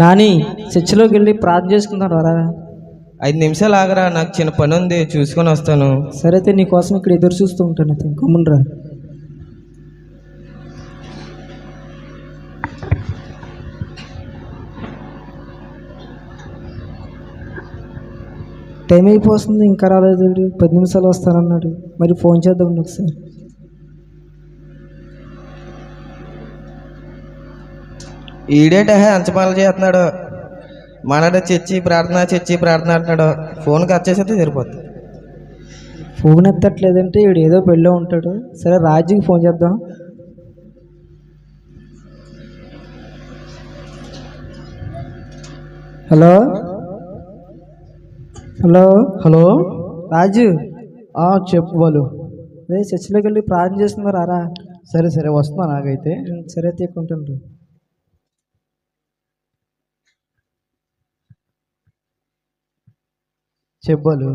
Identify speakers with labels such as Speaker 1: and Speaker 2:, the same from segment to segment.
Speaker 1: నాని చర్చిలోకి వెళ్ళి ప్రార్థన చేసుకుందాం రా.
Speaker 2: ఐదు నిమిషాలు ఆగరా నాకు చిన్న పని ఉంది చూసుకొని వస్తాను.
Speaker 1: సరే అయితే నీ కోసం ఇక్కడ ఎదురు చూస్తూ ఉంటాను అయితే గమ్మునరా టైం అయిపోతుంది ఇంకా రాలేదు. పది నిమిషాలు వస్తానన్నాడు. మరి ఫోన్ చేద్దాం ఒకసారి.
Speaker 2: ఈడేట అంచపాలు చేస్తున్నాడు? మనడు చర్చి ప్రార్థన చర్చి ప్రార్థన అంటున్నాడు. ఫోన్ కట్ చేసేస్తే సరిపోతుంది
Speaker 1: ఫోన్ ఎత్తట్లేదంటే వీడు ఏదో పెళ్ళో ఉంటాడు. సరే రాజుకి ఫోన్ చేద్దాం. హలో? హలో?
Speaker 3: హలో?
Speaker 1: రాజు?
Speaker 3: ఆ, చెప్పు వాళ్ళు
Speaker 1: అదే చర్చిలోకి వెళ్ళి ప్రార్థన చేస్తున్నారు? రారా
Speaker 3: సరే సరే వస్తున్నా నాకైతే.
Speaker 1: సరే తీకుంటుండ్రు
Speaker 3: చెప్పు వాళ్ళు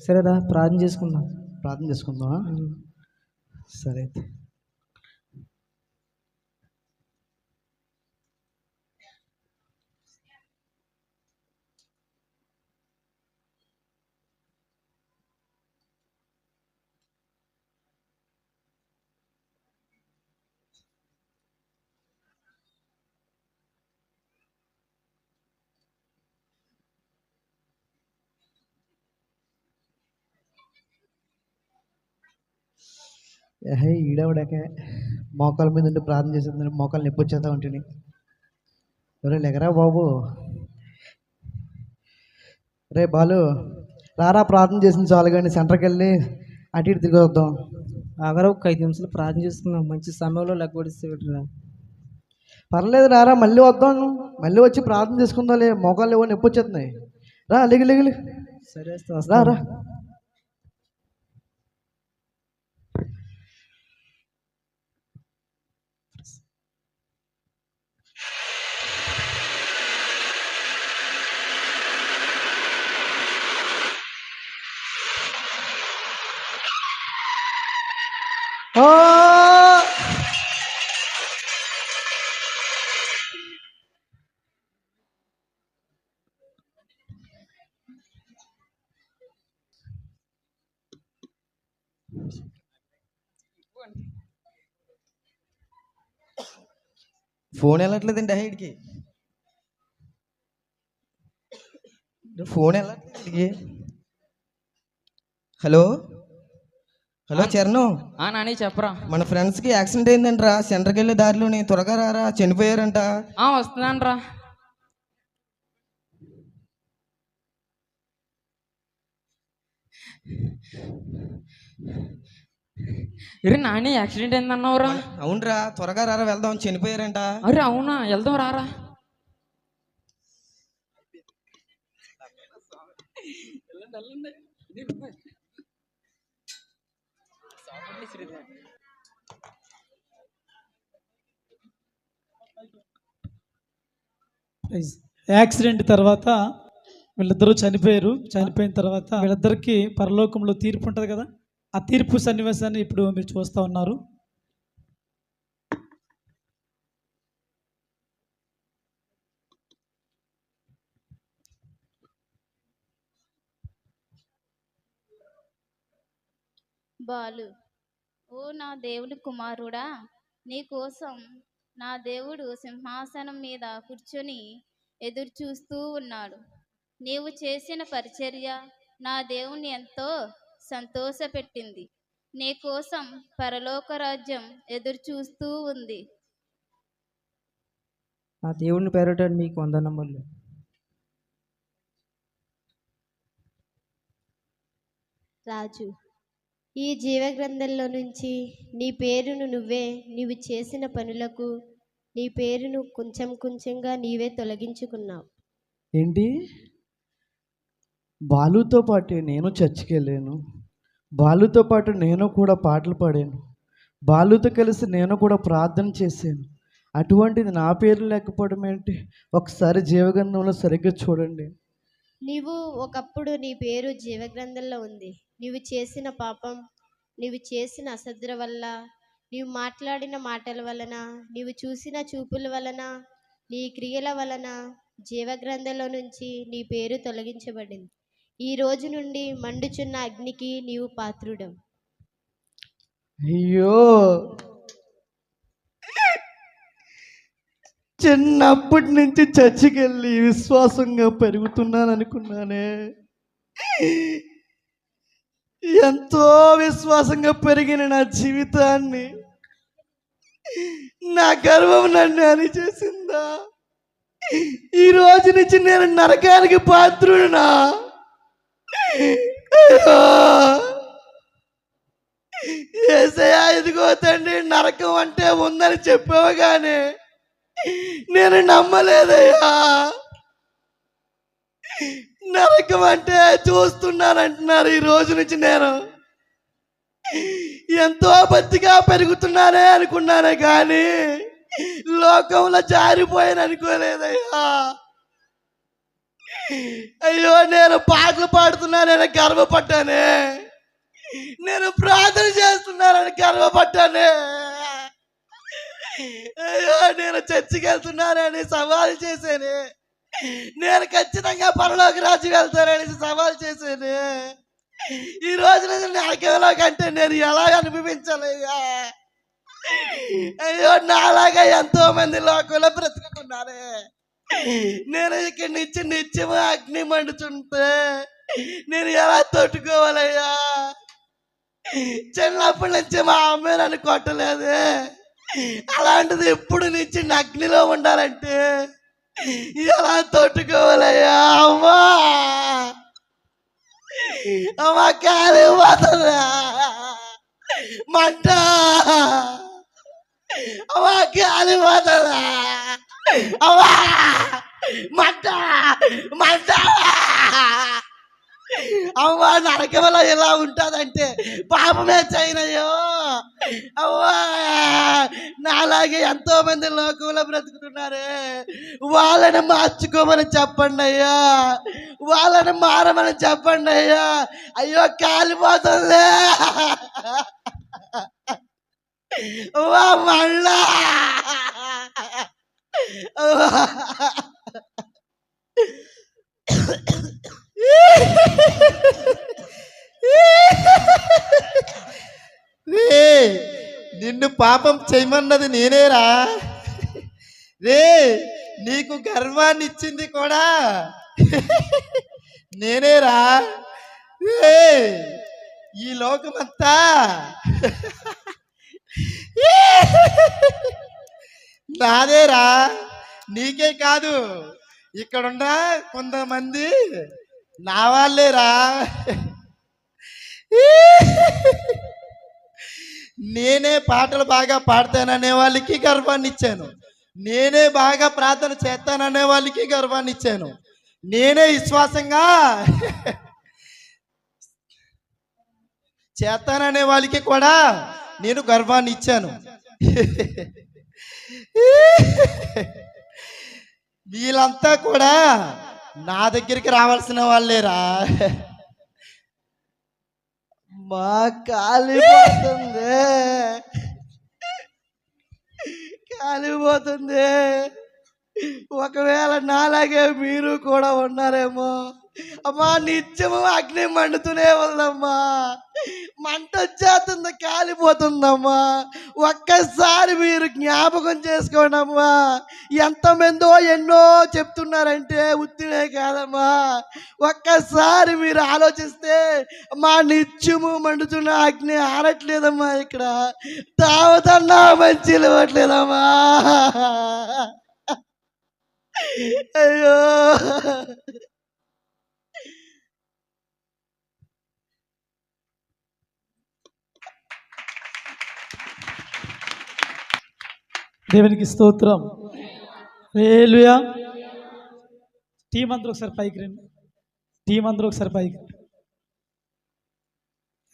Speaker 1: సరేరా ప్రార్థన చేసుకుందాం.
Speaker 3: ప్రార్థన చేసుకుందామా? సరే అయితే. ఏహే ఈడవడాకే? మోకాల మీద ఉండి ప్రార్థన చేసేది మోకాలు నొప్పి వచ్చేస్తా ఉంటుంది ఒరే లెగరా బాబు. రే బాలు రారా ప్రార్థన చేసింది చాలు కానీ సెంటర్కి వెళ్ళి అటు ఇటు తిరిగి వద్దాం.
Speaker 1: ఆగరా ఒక ఐదు నిమిషాలు ప్రార్థన చేసుకుందాం. మంచి సమయంలో వీడురా.
Speaker 3: పర్లేదు రారా మళ్ళీ వద్దాం. మళ్ళీ వచ్చి ప్రార్థన చేసుకుందాంలే. మోకాళ్ళు ఏవో నొప్పి వచ్చేస్తున్నాయి. రా లెగి లెగిలి
Speaker 1: సరే
Speaker 3: రా. రా ఆ!
Speaker 2: ఫోన్ వెళ్ళట్లేదండి హైడ్కి ఫోన్ వెళ్ళట్లేదు ఈడికి. Hello hello Charan.
Speaker 4: ఆ నాని చెప్పరా.
Speaker 2: మన ఫ్రెండ్స్కి యాక్సిడెంట్ అయిందంటరా. సెంటర్కి వెళ్ళే దారిలోని త్వరగా రారా చనిపోయారంట.
Speaker 4: ఆ వస్తున్నాను రా ఇరే నాని యాక్సిడెంట్ అయిందన్నావురా.
Speaker 2: అవునరా త్వరగా రారా వెళ్దాం చనిపోయారంట.
Speaker 4: అరే అవునా? వెళ్దాం రారా.
Speaker 5: ప్రైజ్. యాక్సిడెంట్ తర్వాత వీళ్ళిద్దరూ చనిపోయారు. చనిపోయిన తర్వాత వీళ్ళిద్దరికి పరలోకంలో తీర్పు ఉంటుంది కదా? ఆ తీర్పు సన్నివేశాన్ని ఇప్పుడు మీరు చూస్తూ ఉన్నారు.
Speaker 6: బాలు ఓ నా దేవుని కుమారుడా నీ కోసం నా దేవుడు సింహాసనం మీద కూర్చొని ఎదురు చూస్తూ ఉన్నాడు. నీవు చేసిన పరిచర్య నా దేవుని ఎంతో సంతోషపెట్టింది. నీ కోసం పరలోక రాజ్యం ఎదురు చూస్తూ ఉంది.
Speaker 1: నా దేవుడిని పేరట మీకు వందనమ్మలు
Speaker 7: రాజు ఈ జీవగ్రంథంలో నుంచి నీ పేరును నువ్వే నీవు చేసిన పనులకు నీ పేరును కొంచెం కొంచెంగా నీవే తొలగించుకున్నావు.
Speaker 3: ఏంటి? బాలుతో పాటు నేను చర్చికి వెళ్ళాను బాలుతో పాటు నేను కూడా పాటలు పాడాను. బాలుతో కలిసి నేను కూడా ప్రార్థన చేశాను. అటువంటిది నా పేరు లేకపోవడం ఏంటి? ఒకసారి జీవగంధంలో సరిగ్గా చూడండి.
Speaker 7: నీవు ఒకప్పుడు నీ పేరు జీవగ్రంథంలో ఉంది. నీవు చేసిన పాపం నీవు చేసిన అసద్ర వల్ల నీవు మాట్లాడిన మాటల వలన నీవు చూసిన చూపుల వలన నీ క్రియల వలన జీవగ్రంథంలో నుంచి నీ పేరు తొలగించబడింది. ఈ రోజు నుండి మండుచున్న అగ్నికి నీవు పాత్రుడం
Speaker 3: అయ్యో! చిన్నప్పటి నుంచి చర్చికి వెళ్ళి విశ్వాసంగా పెరుగుతున్నాను అనుకున్నానే ఎంతో విశ్వాసంగా పెరిగిన నా జీవితాన్ని నా గర్వం నన్ను అని చేసిందా ఈ రోజు నుంచి నేను నరకానికి పాత్రుడునా? ఏసయా ఏసయ్యా ఇదిగో తండ్రి నరకం అంటే ఉందని చెప్పావు కానీ నేను నమ్మలేదయ్యా. నరకం అంటే చూస్తున్నానంటున్నారు ఈ రోజు నుంచి నేను. ఎంతో బతిగా పెరుగుతున్నానే అనుకున్నానే కానీ లోకంలో జారిపోయాను అనుకోలేదయ్యా. అయ్యో నేను పాటలు పాడుతున్నానని గర్వపడ్డానే. నేను ప్రార్థన చేస్తున్నానని గర్వపడ్డానే. అయ్యో నేను చర్చికి వెళ్తున్నానని సవాల్ చేశాను నేను ఖచ్చితంగా పరలోకి రాజు వెళ్తానని సవాల్ చేశాను ఈ రోజు నుంచి నరకంలో కంటే నేను ఎలా అనిపించాలయ్యా అయ్యో నాలాగా ఎంతో మంది లోకంలో బ్రతుకుతున్నారే. నేను ఇక్కడి నుంచి నిత్యం అగ్ని మండుచుంటే నేను ఎలా తట్టుకోవాలయ్యా? చిన్నప్పటి నుంచి మా అమ్మ నన్ను కొట్టలేదు. అలాంటిది ఎప్పుడు నుంచి అగ్నిలో ఉండాలంటే? ఎలా తట్టుకోవాలయ్యా? అమ్మా! అమ్మా కాలి పోతుందా? మంట! అమ్మా కాలి పోతుందా? అమ్మా! మంట! మంట! అమ్మా నరకంలో ఎలా ఉంటుందంటే పాపమే చేయనయ్యో అవ్వా! నాలాగే ఎంతో మంది లోకంలో బ్రతుకుతున్నారు. వాళ్ళని మార్చుకోమని చెప్పండి అయ్యా. వాళ్ళని మారమని చెప్పండి అయ్యా. అయ్యో కాలిపోతుంది వా మళ్ళా
Speaker 8: రే నిన్ను పాపం చేయమన్నది నేనేరా? రే నీకు గర్వాన్ని ఇచ్చింది కూడా నేనేరా? రే ఈ లోకమంతా నాదేరా? నీకే కాదు ఇక్కడున్న కొంతమంది నా వాళ్ళేరా? నేనే పాటలు బాగా పాడతాననే వాళ్ళకి గర్వాన్ని ఇచ్చాను నేనే బాగా ప్రార్థన చేస్తాననే వాళ్ళకి గర్వాన్ని ఇచ్చాను నేనే విశ్వాసంగా చేస్తాననే వాళ్ళకి కూడా నేను గర్వాన్ని ఇచ్చాను వీళ్ళంతా కూడా నా దగ్గరికి రావాల్సిన వాళ్ళేరా.
Speaker 3: మా కాలిపోతుంది. కాలిపోతుంది. ఒకవేళ నాలాగే మీరు కూడా ఉన్నారేమో. అమ్మా నిత్యము అగ్ని మండుతూనే ఉందమ్మా. మంట వచ్చేస్తుంది కాలిపోతుందమ్మా. ఒక్కసారి మీరు జ్ఞాపకం చేసుకోండి అమ్మా. ఎంతమందో ఎన్నో చెప్తున్నారంటే ఉత్తినే కాదమ్మా. ఒక్కసారి మీరు ఆలోచిస్తే మా నిత్యము మండుతున్న అగ్ని ఆరట్లేదమ్మా ఇక్కడ. తాగుతున్నా మంచి ఇవ్వట్లేదమ్మా అయ్యో.
Speaker 5: దేవునికి స్తోత్రం. రేలుయా టీం అందరూ ఒకసారి పైకి రండి. టీం అందరూ ఒకసారి పైకి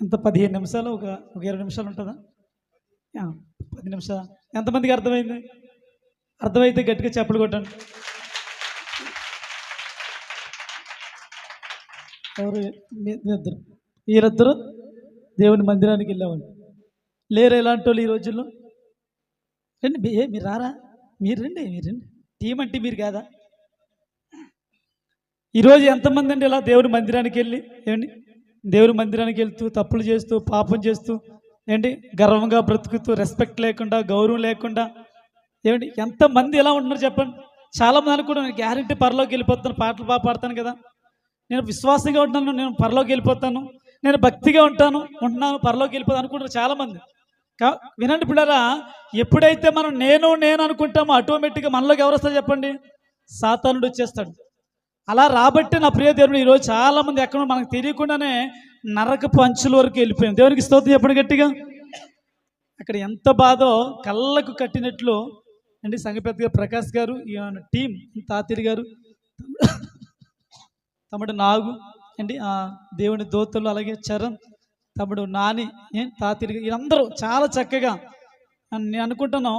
Speaker 5: ఎంత పదిహేను నిమిషాలు ఒక ఒక ఇరవై నిమిషాలు ఉంటుందా? పది నిమిషాలు. ఎంతమందికి అర్థమైంది? అర్థమైతే గట్టిగా చెప్పులు కొట్టండి. ఎవరు? మీ- ఇద్దరు. వీరిద్దరు దేవుని మందిరానికి వెళ్ళేవాళ్ళు. లేరు ఎలాంటి వాళ్ళు ఈ రోజుల్లో? రండి ఏ మీరు రారా? మీరు రండి మీరు రండి. టీం అంటే మీరు కాదా? ఈరోజు ఎంతమంది అండి ఇలా దేవుని మందిరానికి వెళ్ళి? ఏమండి దేవుని మందిరానికి వెళ్తూ తప్పులు చేస్తూ పాపం చేస్తూ ఏంటి? గర్వంగా బ్రతుకుతూ రెస్పెక్ట్ లేకుండా గౌరవం లేకుండా ఏమండి ఎంతమంది ఎలా ఉంటున్నారు చెప్పండి? చాలామంది అనుకుంటారు నేను గ్యారంటీ పరలోకి వెళ్ళిపోతాను పాటలు బాగా పాడతాను కదా. నేను విశ్వాసంగా ఉంటాను నేను పరలోకి వెళ్ళిపోతాను. నేను భక్తిగా ఉంటాను ఉంటున్నాను పరలోకి వెళ్ళిపోతాను అనుకుంటున్నాను చాలామంది. వినండి పిల్లరా ఎప్పుడైతే మనం నేను నేను అనుకుంటామో ఆటోమేటిక్గా మనలోకి ఎవరు వస్తారు చెప్పండి? సాతానుడు వచ్చేస్తాడు. అలా రాబట్టి నా ప్రియ దేవుడు ఈరోజు చాలామంది ఎక్కడ మనకు తెలియకుండానే నరకపు అంచుల వరకు వెళ్ళిపోయింది దేవునికి స్తోత్రం ఎప్పుడు గట్టిగా. అక్కడ ఎంత బాధో కళ్ళకు కట్టినట్లు అండి సంగపెద్ద గారు ప్రకాష్ గారు ఈ టీం తాతిరి గారు తమ్ముడు నాగు అండి దేవుని దోతలు అలాగే చరణ్ తమ్ముడు నాని ఏం తాతిరి గారు, వీళ్ళందరూ చాలా చక్కగా నేను అనుకుంటున్నాం.